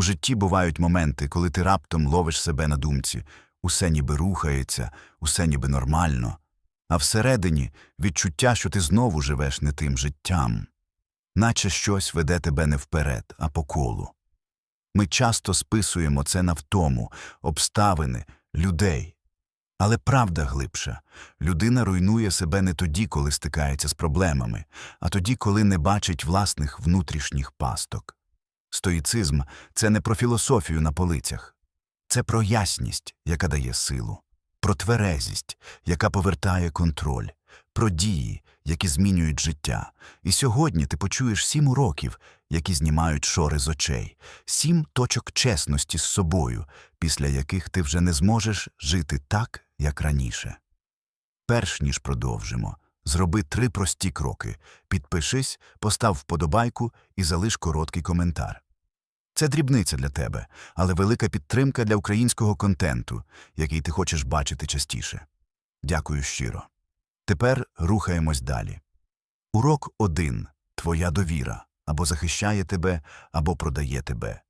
У житті бувають моменти, коли ти раптом ловиш себе на думці, усе ніби рухається, усе ніби нормально, а всередині відчуття, що ти знову живеш не тим життям, наче щось веде тебе не вперед, а по колу. Ми часто списуємо це на втому, обставини, людей. Але правда глибша людина руйнує себе не тоді, коли стикається з проблемами, а тоді, коли не бачить власних внутрішніх пасток. Стоїцизм це не про філософію на полицях, це про ясність, яка дає силу, про тверезість, яка повертає контроль, про дії, які змінюють життя. І сьогодні ти почуєш сім уроків, які знімають шори з очей, сім точок чесності з собою, після яких ти вже не зможеш жити так, як раніше. Перш ніж продовжимо, зроби три прості кроки. Підпишись, постав вподобайку і залиш короткий коментар. Це дрібниця для тебе, але велика підтримка для українського контенту, який ти хочеш бачити частіше. Дякую щиро. Тепер рухаємось далі. Урок 1. Твоя довіра або захищає тебе, або продає тебе.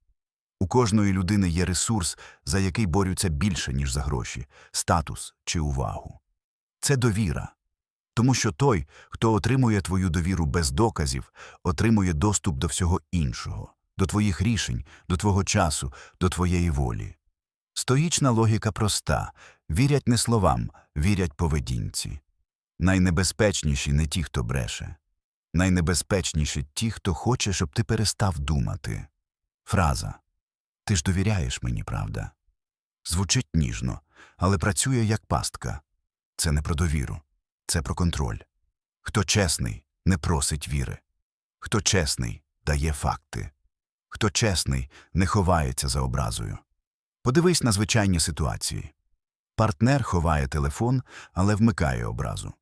У кожної людини є ресурс, за який борються більше, ніж за гроші, статус чи увагу. Це довіра. Тому що той, хто отримує твою довіру без доказів, отримує доступ до всього іншого, до твоїх рішень, до твого часу, до твоєї волі. Стоїчна логіка проста вірять не словам, вірять поведінці. Найнебезпечніші не ті, хто бреше. Найнебезпечніші ті, хто хоче, щоб ти перестав думати. Фраза Ти ж довіряєш мені, правда? Звучить ніжно, але працює як пастка. Це не про довіру, це про контроль. Хто чесний, не просить віри. Хто чесний, дає факти. Хто чесний, не ховається за образою. Подивись на звичайні ситуації. Партнер ховає телефон, але вмикає образу.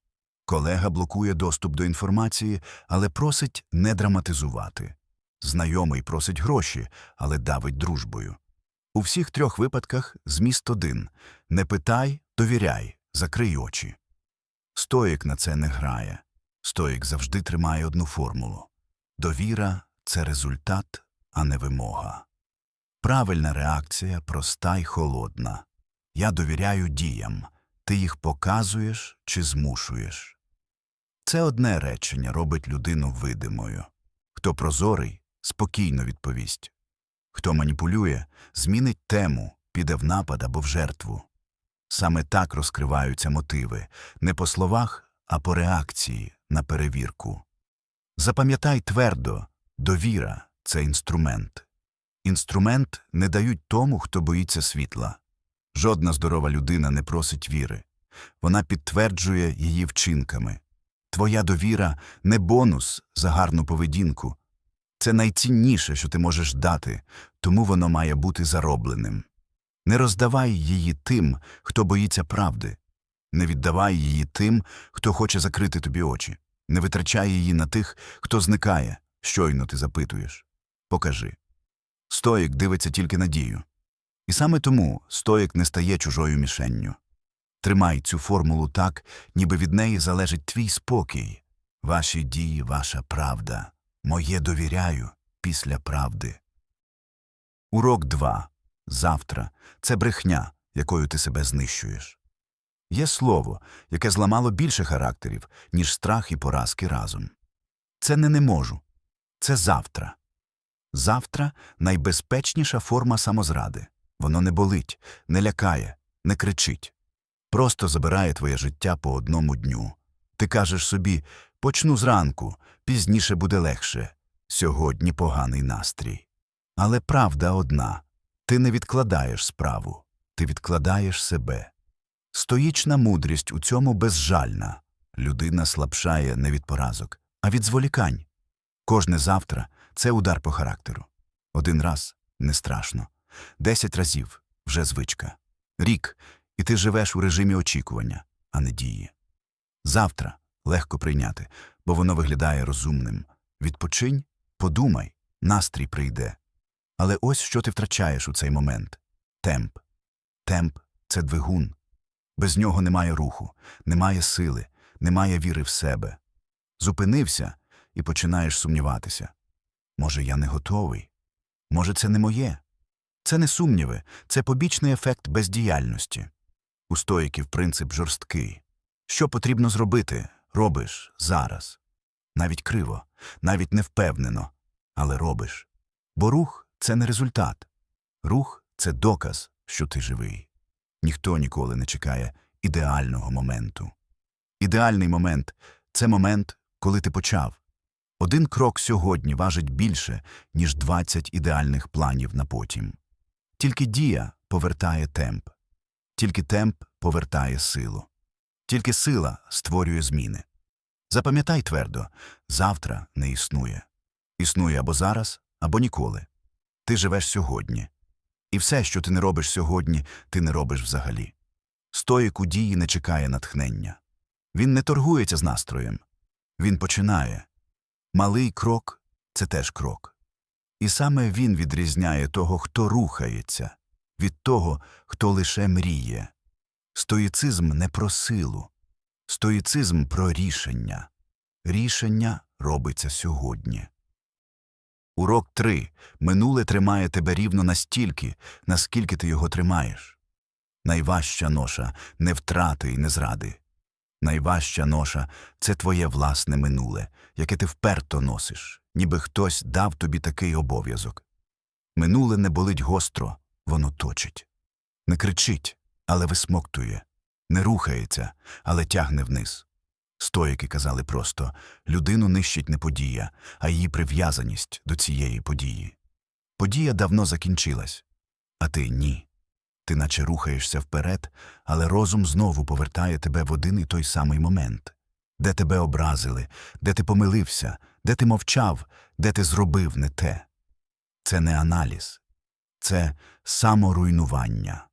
Колега блокує доступ до інформації, але просить не драматизувати. Знайомий просить гроші, але давить дружбою. У всіх трьох випадках зміст один не питай, довіряй, закрий очі. Стоїк на це не грає. Стоїк завжди тримає одну формулу довіра це результат, а не вимога. Правильна реакція проста й холодна. Я довіряю діям, ти їх показуєш чи змушуєш. Це одне речення робить людину видимою. Хто прозорий, спокійно відповість. Хто маніпулює, змінить тему, піде в напад або в жертву. Саме так розкриваються мотиви не по словах, а по реакції на перевірку. Запам'ятай твердо довіра це інструмент. Інструмент не дають тому, хто боїться світла. Жодна здорова людина не просить віри. Вона підтверджує її вчинками. Твоя довіра не бонус за гарну поведінку. Це найцінніше, що ти можеш дати, тому воно має бути заробленим. Не роздавай її тим, хто боїться правди. Не віддавай її тим, хто хоче закрити тобі очі. Не витрачай її на тих, хто зникає, щойно ти запитуєш. Покажи. Стоїк дивиться тільки на дію. І саме тому стоїк не стає чужою мішенню. Тримай цю формулу так, ніби від неї залежить твій спокій. Ваші дії, ваша правда. Моє довіряю після правди. Урок 2. Завтра це брехня, якою ти себе знищуєш. Є слово, яке зламало більше характерів, ніж страх і поразки разом. Це не не можу. Це завтра. Завтра найбезпечніша форма самозради. Воно не болить, не лякає, не кричить. Просто забирає твоє життя по одному дню. Ти кажеш собі почну зранку, пізніше буде легше. Сьогодні поганий настрій. Але правда одна ти не відкладаєш справу, ти відкладаєш себе. Стоїчна мудрість у цьому безжальна. Людина слабшає не від поразок, а від зволікань. Кожне завтра це удар по характеру. Один раз не страшно, десять разів вже звичка. Рік, і ти живеш у режимі очікування, а не дії. Завтра легко прийняти, бо воно виглядає розумним. Відпочинь, подумай, настрій прийде. Але ось що ти втрачаєш у цей момент темп. Темп це двигун. Без нього немає руху, немає сили, немає віри в себе. Зупинився і починаєш сумніватися. Може, я не готовий? Може, це не моє? Це не сумніви, це побічний ефект бездіяльності. У стоїків принцип жорсткий. Що потрібно зробити, робиш зараз. Навіть криво, навіть невпевнено, але робиш. Бо рух це не результат. Рух це доказ, що ти живий. Ніхто ніколи не чекає ідеального моменту. Ідеальний момент це момент, коли ти почав. Один крок сьогодні важить більше, ніж 20 ідеальних планів на потім. Тільки дія повертає темп, тільки темп повертає силу, тільки сила створює зміни. Запам'ятай твердо завтра не існує. Існує або зараз, або ніколи. Ти живеш сьогодні. І все, що ти не робиш сьогодні, ти не робиш взагалі. Стоїк у дії не чекає натхнення. Він не торгується з настроєм. Він починає. Малий крок це теж крок. І саме він відрізняє того, хто рухається, від того, хто лише мріє. Стоїцизм не про силу, стоїцизм про рішення. Рішення робиться сьогодні. Урок 3. Минуле тримає тебе рівно настільки, наскільки ти його тримаєш. Найважча ноша не втрати і не зради. Найважча ноша це твоє власне минуле, яке ти вперто носиш, ніби хтось дав тобі такий обов'язок. Минуле не болить гостро, воно точить. Не кричить, але висмоктує, не рухається, але тягне вниз. Стоїки казали просто людину нищить не подія, а її прив'язаність до цієї події. Подія давно закінчилась, а ти ні. Ти наче рухаєшся вперед, але розум знову повертає тебе в один і той самий момент, де тебе образили, де ти помилився, де ти мовчав, де ти зробив не те. Це не аналіз, це саморуйнування.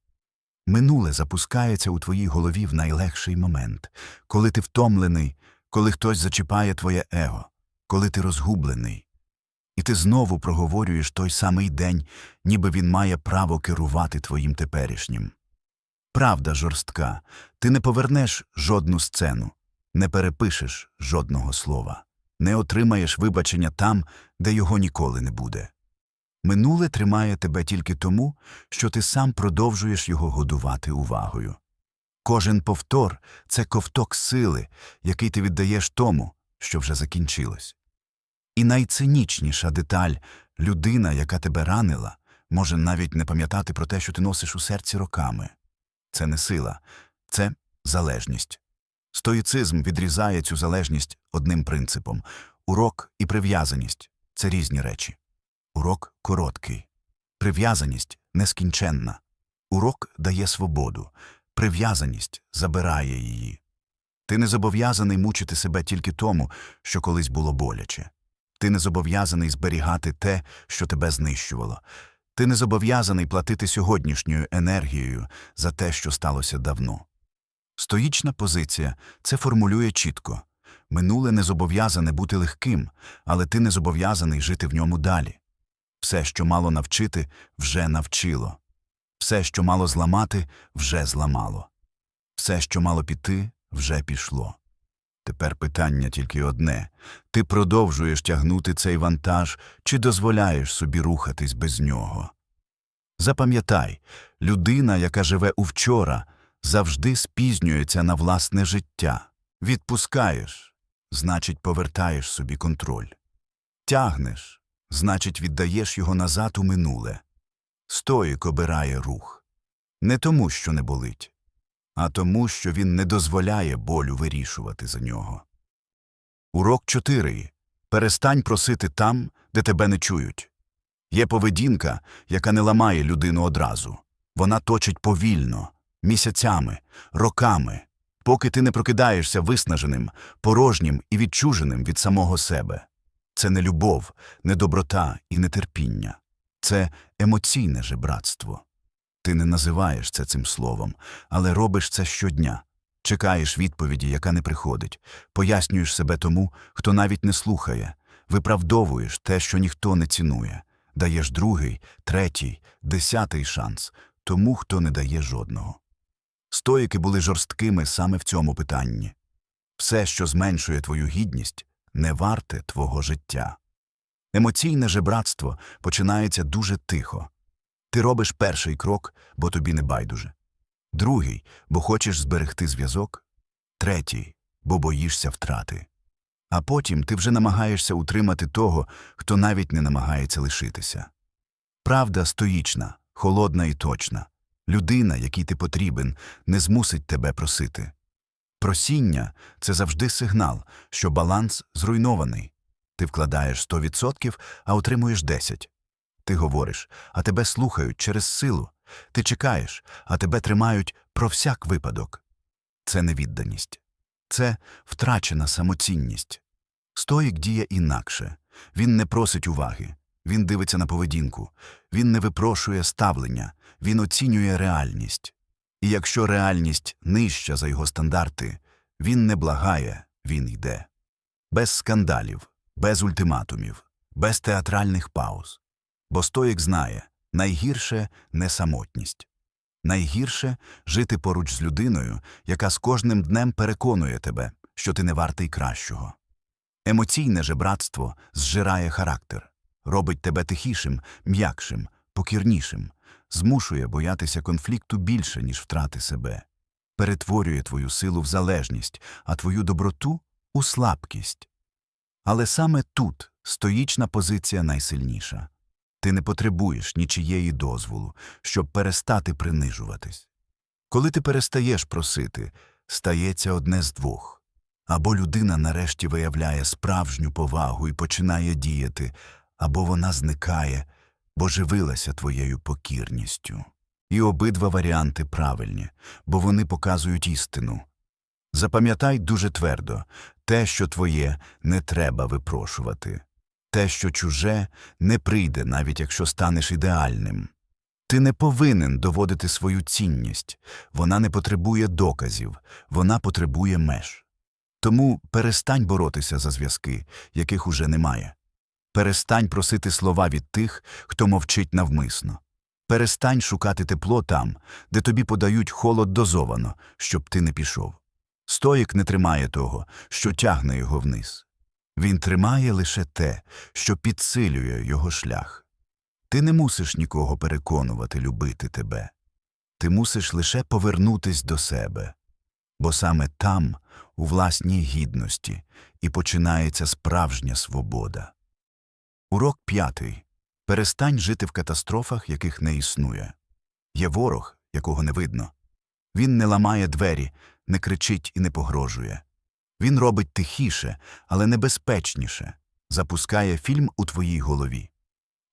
Минуле запускається у твоїй голові в найлегший момент, коли ти втомлений, коли хтось зачіпає твоє его, коли ти розгублений. І ти знову проговорюєш той самий день, ніби він має право керувати твоїм теперішнім. Правда жорстка, ти не повернеш жодну сцену, не перепишеш жодного слова, не отримаєш вибачення там, де його ніколи не буде. Минуле тримає тебе тільки тому, що ти сам продовжуєш його годувати увагою. Кожен повтор це ковток сили, який ти віддаєш тому, що вже закінчилось. І найцинічніша деталь людина, яка тебе ранила, може навіть не пам'ятати про те, що ти носиш у серці роками. Це не сила, це залежність. Стоїцизм відрізає цю залежність одним принципом урок і прив'язаність це різні речі. Урок короткий, прив'язаність нескінченна. Урок дає свободу, прив'язаність забирає її. Ти не зобов'язаний мучити себе тільки тому, що колись було боляче. Ти не зобов'язаний зберігати те, що тебе знищувало. Ти не зобов'язаний платити сьогоднішньою енергією за те, що сталося давно. Стоїчна позиція це формулює чітко. Минуле не зобов'язане бути легким, але ти не зобов'язаний жити в ньому далі. Все, що мало навчити, вже навчило. Все, що мало зламати, вже зламало. Все, що мало піти, вже пішло. Тепер питання тільки одне ти продовжуєш тягнути цей вантаж чи дозволяєш собі рухатись без нього. Запам'ятай людина, яка живе у вчора, завжди спізнюється на власне життя. Відпускаєш значить, повертаєш собі контроль. Тягнеш значить, віддаєш його назад у минуле. Стоїк обирає рух. Не тому, що не болить, а тому, що він не дозволяє болю вирішувати за нього. Урок 4. Перестань просити там, де тебе не чують. Є поведінка, яка не ламає людину одразу. Вона точить повільно, місяцями, роками, поки ти не прокидаєшся виснаженим, порожнім і відчуженим від самого себе. Це не любов, не доброта і не терпіння. Це емоційне жебратство. Ти не називаєш це цим словом, але робиш це щодня. Чекаєш відповіді, яка не приходить, пояснюєш себе тому, хто навіть не слухає, виправдовуєш те, що ніхто не цінує, даєш другий, третій, десятий шанс тому, хто не дає жодного. Стоїки були жорсткими саме в цьому питанні. Все, що зменшує твою гідність, не варте твого життя. Емоційне жебратство починається дуже тихо. Ти робиш перший крок, бо тобі не байдуже. Другий, бо хочеш зберегти зв'язок. Третій, бо боїшся втрати. А потім ти вже намагаєшся утримати того, хто навіть не намагається лишитися. Правда стоїчна, холодна і точна. Людина, якій ти потрібен, не змусить тебе просити. Просіння це завжди сигнал, що баланс зруйнований. Ти вкладаєш 100%, а отримуєш 10%. Ти говориш, а тебе слухають через силу. Ти чекаєш, а тебе тримають про всяк випадок. Це невідданість. Це втрачена самоцінність. Стоїк діє інакше. Він не просить уваги. Він дивиться на поведінку. Він не випрошує ставлення. Він оцінює реальність. І якщо реальність нижча за його стандарти, він не благає, він йде. Без скандалів, без ультиматумів, без театральних пауз. Бо стоїк знає найгірше не самотність. Найгірше жити поруч з людиною, яка з кожним днем переконує тебе, що ти не вартий кращого. Емоційне же братство зжирає характер, робить тебе тихішим, м'якшим, покірнішим, змушує боятися конфлікту більше, ніж втрати себе, перетворює твою силу в залежність, а твою доброту у слабкість. Але саме тут стоїчна позиція найсильніша. Ти не потребуєш нічиєї дозволу, щоб перестати принижуватись. Коли ти перестаєш просити, стається одне з двох. Або людина нарешті виявляє справжню повагу і починає діяти, або вона зникає, бо живилася твоєю покірністю. І обидва варіанти правильні, бо вони показують істину. Запам'ятай дуже твердо те, що твоє, не треба випрошувати. Те, що чуже, не прийде, навіть якщо станеш ідеальним. Ти не повинен доводити свою цінність, вона не потребує доказів, вона потребує меж. Тому перестань боротися за зв'язки, яких уже немає. Перестань просити слова від тих, хто мовчить навмисно. Перестань шукати тепло там, де тобі подають холод дозовано, щоб ти не пішов. Стоїк не тримає того, що тягне його вниз. Він тримає лише те, що підсилює його шлях. Ти не мусиш нікого переконувати любити тебе. Ти мусиш лише повернутись до себе. Бо саме там, у власній гідності, і починається справжня свобода. Урок п'ятий. Перестань жити в катастрофах, яких не існує. Є ворог, якого не видно. Він не ламає двері, не кричить і не погрожує. Він робить тихіше, але небезпечніше, запускає фільм у твоїй голові.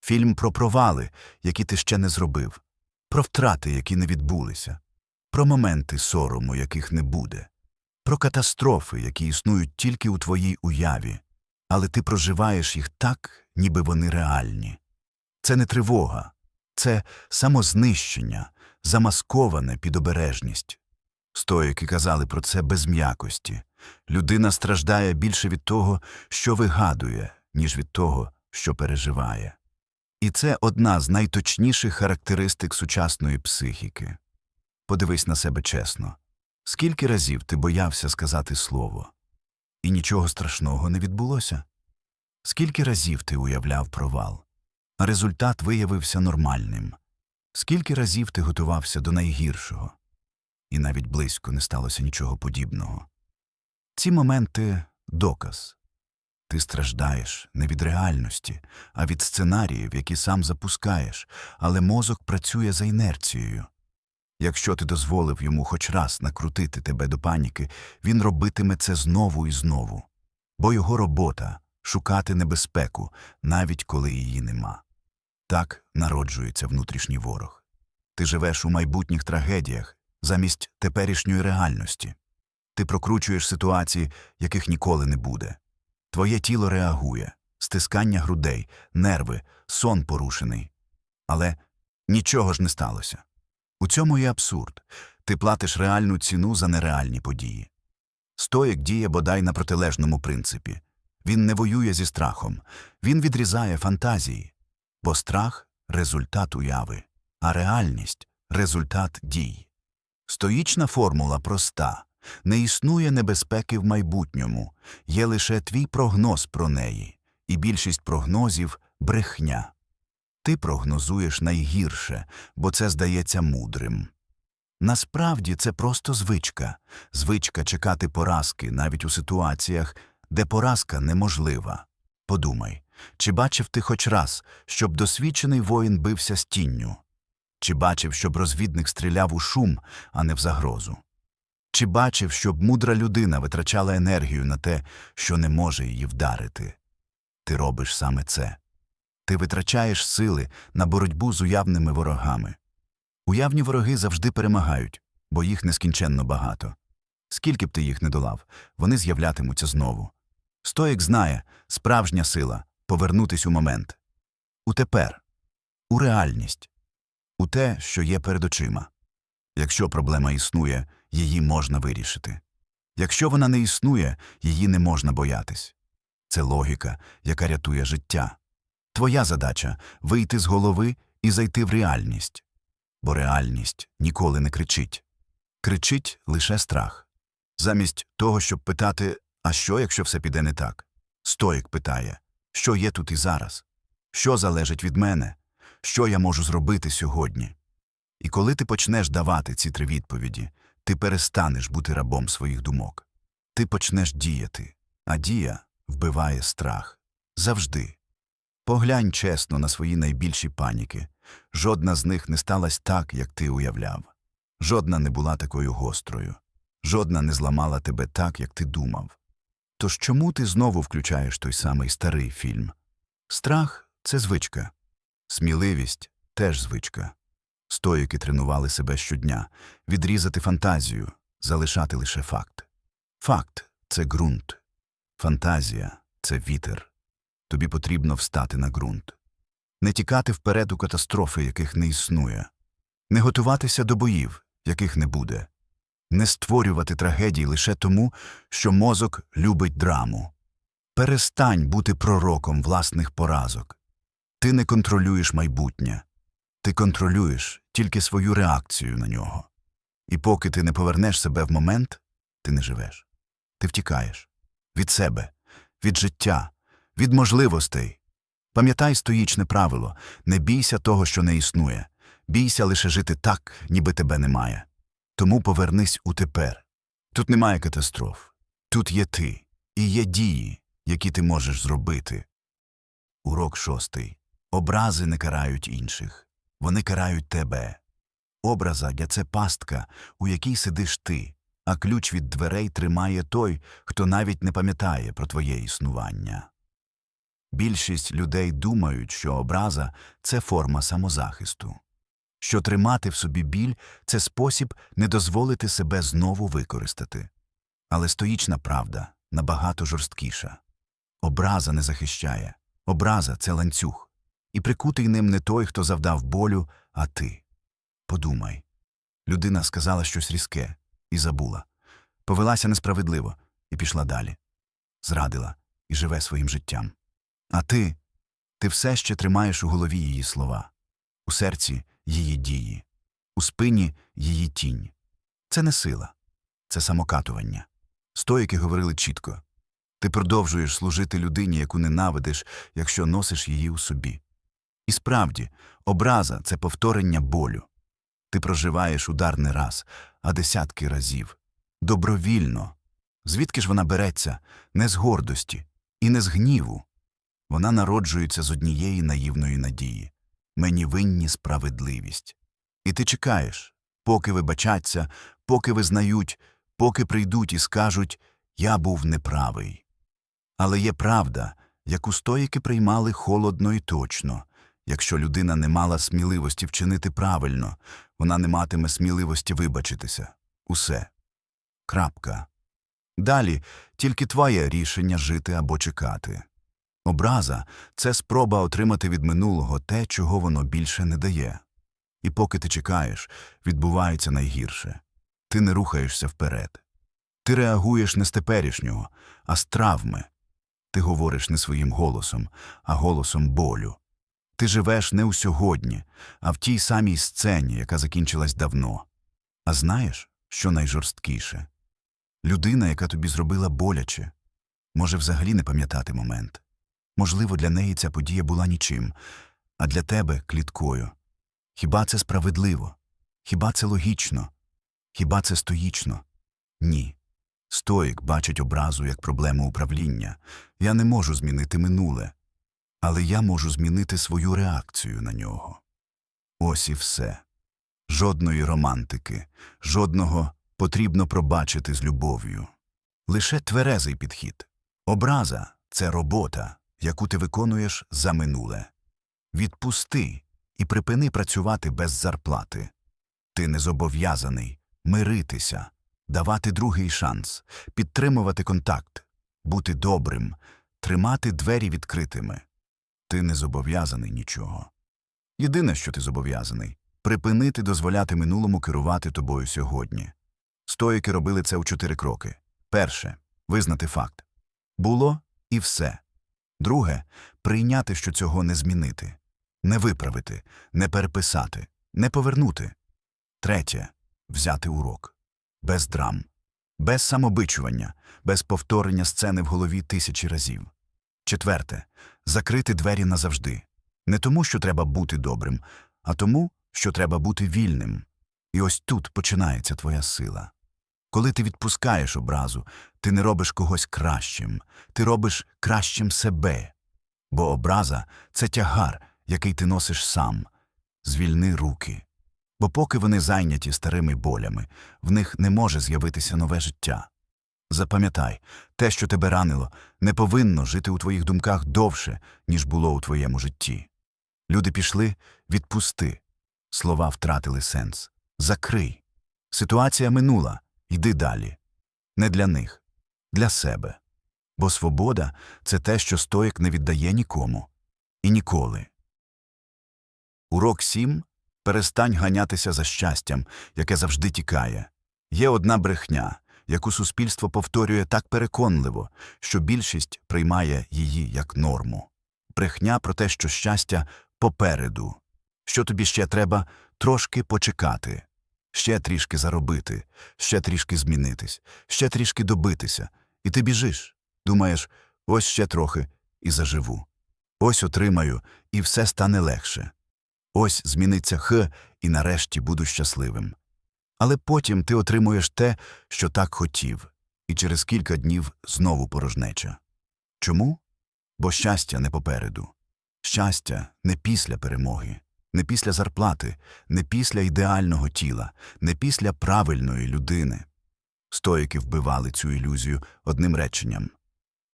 Фільм про провали, які ти ще не зробив, про втрати, які не відбулися, про моменти сорому, яких не буде, про катастрофи, які існують тільки у твоїй уяві, але ти проживаєш їх так, ніби вони реальні. Це не тривога, це самознищення, замасковане під обережність. Стоїки казали про це без м'якості. Людина страждає більше від того, що вигадує, ніж від того, що переживає. І це одна з найточніших характеристик сучасної психіки. Подивись на себе чесно. Скільки разів ти боявся сказати слово, і нічого страшного не відбулося? Скільки разів ти уявляв провал, а результат виявився нормальним? Скільки разів ти готувався до найгіршого, і навіть близько не сталося нічого подібного? Ці моменти доказ. Ти страждаєш не від реальності, а від сценаріїв, які сам запускаєш, але мозок працює за інерцією. Якщо ти дозволив йому хоч раз накрутити тебе до паніки, він робитиме це знову і знову. Бо його робота шукати небезпеку, навіть коли її нема. Так народжується внутрішній ворог. Ти живеш у майбутніх трагедіях замість теперішньої реальності. Ти прокручуєш ситуації, яких ніколи не буде. Твоє тіло реагує, стискання грудей, нерви, сон порушений. Але нічого ж не сталося. У цьому і абсурд. Ти платиш реальну ціну за нереальні події. Стоїк діє бодай на протилежному принципі. Він не воює зі страхом, він відрізає фантазії, бо страх результат уяви, а реальність результат дій. Стоїчна формула проста не існує небезпеки в майбутньому, є лише твій прогноз про неї, і більшість прогнозів брехня. Ти прогнозуєш найгірше, бо це здається мудрим. Насправді це просто звичка, звичка чекати поразки навіть у ситуаціях, де поразка неможлива. Подумай, чи бачив ти хоч раз, щоб досвідчений воїн бився з тінню? Чи бачив, щоб розвідник стріляв у шум, а не в загрозу? Чи бачив, щоб мудра людина витрачала енергію на те, що не може її вдарити? Ти робиш саме це. Ти витрачаєш сили на боротьбу з уявними ворогами. Уявні вороги завжди перемагають, бо їх нескінченно багато. Скільки б ти їх не долав, вони з'являтимуться знову. Стоїк знає справжня сила повернутись у момент. У тепер, у реальність, у те, що є перед очима. Якщо проблема існує, її можна вирішити. Якщо вона не існує, її не можна боятись. Це логіка, яка рятує життя. Твоя задача вийти з голови і зайти в реальність. Бо реальність ніколи не кричить. Кричить лише страх. Замість того, щоб питати, а що, якщо все піде не так? Стоїк питає, що є тут і зараз? Що залежить від мене? Що я можу зробити сьогодні? І коли ти почнеш давати ці три відповіді, ти перестанеш бути рабом своїх думок. Ти почнеш діяти, а дія вбиває страх. Завжди. Поглянь чесно на свої найбільші паніки. Жодна з них не сталася так, як ти уявляв. Жодна не була такою гострою. Жодна не зламала тебе так, як ти думав. Тож чому ти знову включаєш той самий старий фільм? Страх це звичка. Сміливість теж звичка. Стоїки тренували себе щодня відрізати фантазію, залишати лише факт. Факт це ґрунт. Фантазія це вітер. Тобі потрібно встати на ґрунт. Не тікати вперед у катастрофи, яких не існує, не готуватися до боїв, яких не буде, не створювати трагедій лише тому, що мозок любить драму. Перестань бути пророком власних поразок. Ти не контролюєш майбутнє, ти контролюєш тільки свою реакцію на нього. І поки ти не повернеш себе в момент, ти не живеш. Ти втікаєш від себе, від життя, від можливостей. Пам'ятай стоїчне правило не бійся того, що не існує, бійся лише жити так, ніби тебе немає. Тому повернись у тепер. Тут немає катастроф. Тут є ти і є дії, які ти можеш зробити. Урок шостий. Образи не карають інших. Вони карають тебе. Образа це пастка, у якій сидиш ти, а ключ від дверей тримає той, хто навіть не пам'ятає про твоє існування. Більшість людей думають, що образа це форма самозахисту, що тримати в собі біль це спосіб не дозволити себе знову використати. Але стоїчна правда набагато жорсткіша. Образа не захищає, образа це ланцюг, і прикутий ним не той, хто завдав болю, а ти. Подумай. Людина сказала щось різке і забула, повелася несправедливо і пішла далі, зрадила і живе своїм життям. А ти, ти все ще тримаєш у голові її слова, у серці її дії, у спині її тінь. Це не сила, це самокатування. Стоїки говорили чітко ти продовжуєш служити людині, яку ненавидиш, якщо носиш її у собі. І справді, образа це повторення болю. Ти проживаєш удар не раз, а десятки разів. Добровільно. Звідки ж вона береться не з гордості і не з гніву? Вона народжується з однієї наївної надії мені винні справедливість. І ти чекаєш, поки вибачаться, поки визнають, поки прийдуть і скажуть Я був неправий. Але є правда, яку стоїки приймали холодно і точно. Якщо людина не мала сміливості вчинити правильно, вона не матиме сміливості вибачитися. Усе. Крапка. Далі тільки твоє рішення жити або чекати. Образа це спроба отримати від минулого те, чого воно більше не дає. І поки ти чекаєш, відбувається найгірше. Ти не рухаєшся вперед. Ти реагуєш не з теперішнього, а з травми. Ти говориш не своїм голосом, а голосом болю. Ти живеш не у сьогодні, а в тій самій сцені, яка закінчилась давно. А знаєш, що найжорсткіше? Людина, яка тобі зробила боляче, може взагалі не пам'ятати момент. Можливо, для неї ця подія була нічим, а для тебе кліткою. Хіба це справедливо? Хіба це логічно? Хіба це стоїчно? Ні. Стоїк бачить образу як проблему управління. Я не можу змінити минуле, але я можу змінити свою реакцію на нього. Ось і все. Жодної романтики, жодного потрібно пробачити з любов'ю. Лише тверезий підхід. Образа це робота, яку ти виконуєш за минуле. Відпусти і припини працювати без зарплати. Ти не зобов'язаний миритися, давати другий шанс, підтримувати контакт, бути добрим, тримати двері відкритими. Ти не зобов'язаний нічого. Єдине, що ти зобов'язаний припинити дозволяти минулому керувати тобою сьогодні. Стоїки робили це у чотири кроки. Перше визнати факт. Було і все. Друге прийняти, що цього не змінити, не виправити, не переписати, не повернути. Третє взяти урок. Без драм, без самобичування, без повторення сцени в голові тисячі разів. Четверте закрити двері назавжди. Не тому, що треба бути добрим, а тому, що треба бути вільним. І ось тут починається твоя сила. Коли ти відпускаєш образу, ти не робиш когось кращим, ти робиш кращим себе. Бо образа це тягар, який ти носиш сам. Звільни руки. Бо поки вони зайняті старими болями, в них не може з'явитися нове життя. Запам'ятай, те, що тебе ранило, не повинно жити у твоїх думках довше, ніж було у твоєму житті. Люди пішли, відпусти. Слова втратили сенс. Закрий. Ситуація минула, йди далі. Не для них, для себе. Бо свобода це те, що стоїк не віддає нікому. І ніколи. Урок 7. Перестань ганятися за щастям, яке завжди тікає. Є одна брехня, яку суспільство повторює так переконливо, що більшість приймає її як норму. Брехня про те, що щастя попереду. Що тобі ще треба трошки почекати, ще трішки заробити, ще трішки змінитись, ще трішки добитися. І ти біжиш, думаєш, ось ще трохи і заживу. Ось отримаю, і все стане легше. Ось зміниться х, і нарешті буду щасливим. Але потім ти отримуєш те, що так хотів, і через кілька днів знову порожнеча. Чому? Бо щастя не попереду. Щастя не після перемоги, не після зарплати, не після ідеального тіла, не після правильної людини. Стоїки вбивали цю ілюзію одним реченням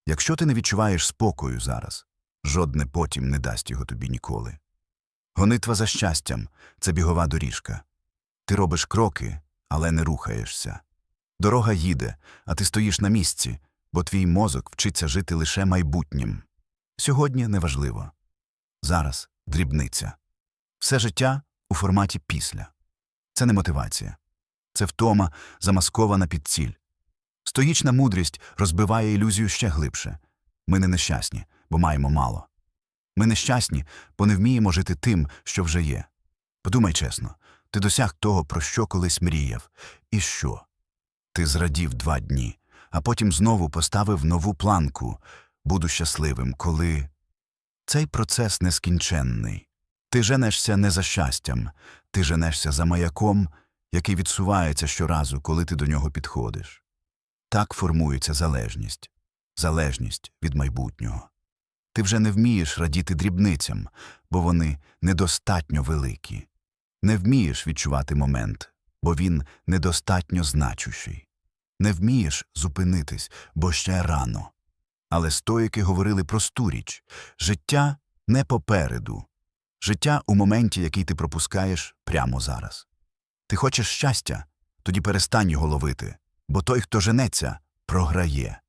якщо ти не відчуваєш спокою зараз, жодне потім не дасть його тобі ніколи. Гонитва за щастям це бігова доріжка. Ти робиш кроки, але не рухаєшся. Дорога їде, а ти стоїш на місці, бо твій мозок вчиться жити лише майбутнім. Сьогодні неважливо. Зараз дрібниця. Все життя у форматі після. Це не мотивація. Це втома, замаскована під ціль. Стоїчна мудрість розбиває ілюзію ще глибше. Ми не нещасні, бо маємо мало. Ми нещасні, бо не вміємо жити тим, що вже є. Подумай чесно, ти досяг того, про що колись мріяв. І що? Ти зрадів два дні, а потім знову поставив нову планку буду щасливим, коли. Цей процес нескінченний. Ти женешся не за щастям, ти женешся за маяком, який відсувається щоразу, коли ти до нього підходиш. Так формується залежність, залежність від майбутнього. Ти вже не вмієш радіти дрібницям, бо вони недостатньо великі. Не вмієш відчувати момент, бо він недостатньо значущий. Не вмієш зупинитись, бо ще рано. Але стоїки говорили просту річ життя не попереду, життя у моменті, який ти пропускаєш прямо зараз. Ти хочеш щастя, тоді перестань його ловити, бо той, хто женеться, програє.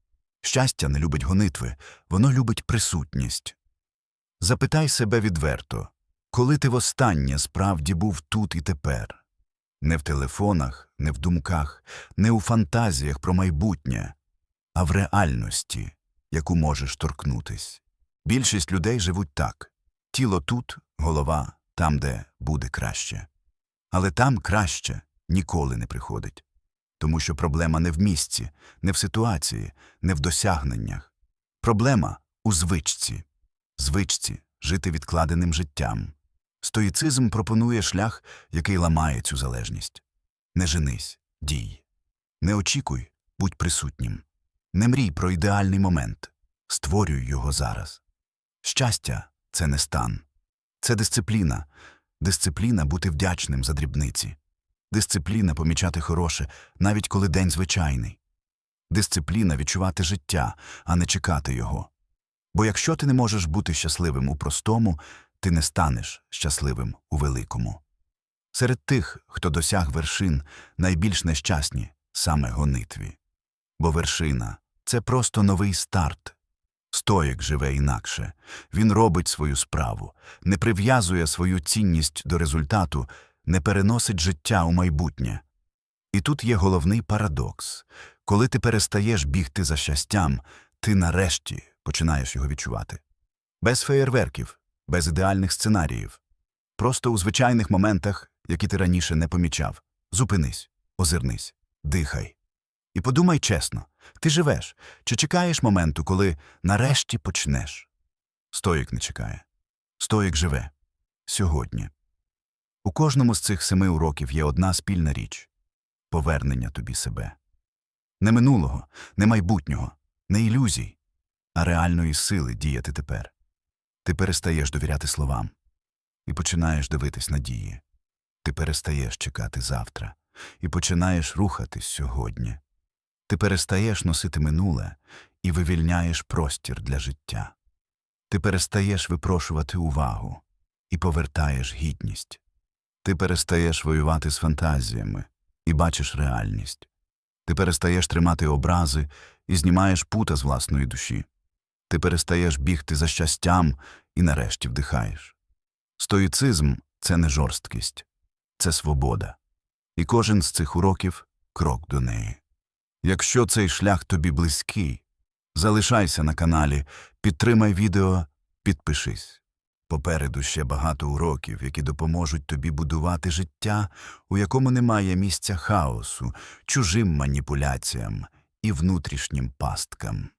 Щастя не любить гонитви, воно любить присутність. Запитай себе відверто, коли ти востаннє справді був тут і тепер. Не в телефонах, не в думках, не у фантазіях про майбутнє, а в реальності, яку можеш торкнутись. Більшість людей живуть так тіло тут, голова там, де буде краще. Але там краще ніколи не приходить. Тому що проблема не в місці, не в ситуації, не в досягненнях. Проблема у звичці, звичці жити відкладеним життям. Стоїцизм пропонує шлях, який ламає цю залежність. Не женись, дій. Не очікуй, будь присутнім. Не мрій про ідеальний момент. Створюй його зараз. Щастя це не стан. Це дисципліна. Дисципліна бути вдячним за дрібниці. Дисципліна помічати хороше, навіть коли день звичайний. Дисципліна відчувати життя, а не чекати його. Бо якщо ти не можеш бути щасливим у простому, ти не станеш щасливим у великому. Серед тих, хто досяг вершин, найбільш нещасні саме гонитві. Бо вершина це просто новий старт. Стоїк живе інакше. Він робить свою справу, не прив'язує свою цінність до результату, не переносить життя у майбутнє. І тут є головний парадокс. Коли ти перестаєш бігти за щастям, ти нарешті починаєш його відчувати. Без феєрверків, без ідеальних сценаріїв. Просто у звичайних моментах, які ти раніше не помічав. Зупинись, озирнись, дихай. І подумай чесно, ти живеш чи чекаєш моменту, коли нарешті почнеш? Стоїк не чекає. Стоїк живе. Сьогодні. У кожному з цих семи уроків є одна спільна річ повернення тобі себе. Не минулого, не майбутнього, не ілюзій, а реальної сили діяти тепер. Ти перестаєш довіряти словам і починаєш дивитись на дії. Ти перестаєш чекати завтра і починаєш рухатись сьогодні. Ти перестаєш носити минуле і вивільняєш простір для життя. Ти перестаєш випрошувати увагу і повертаєш гідність. Ти перестаєш воювати з фантазіями і бачиш реальність. Ти перестаєш тримати образи і знімаєш пута з власної душі. Ти перестаєш бігти за щастям і нарешті вдихаєш. Стоїцизм це не жорсткість, це свобода. І кожен з цих уроків крок до неї. Якщо цей шлях тобі близький, залишайся на каналі, підтримай відео, підпишись. Попереду ще багато уроків, які допоможуть тобі будувати життя, у якому немає місця хаосу, чужим маніпуляціям і внутрішнім пасткам.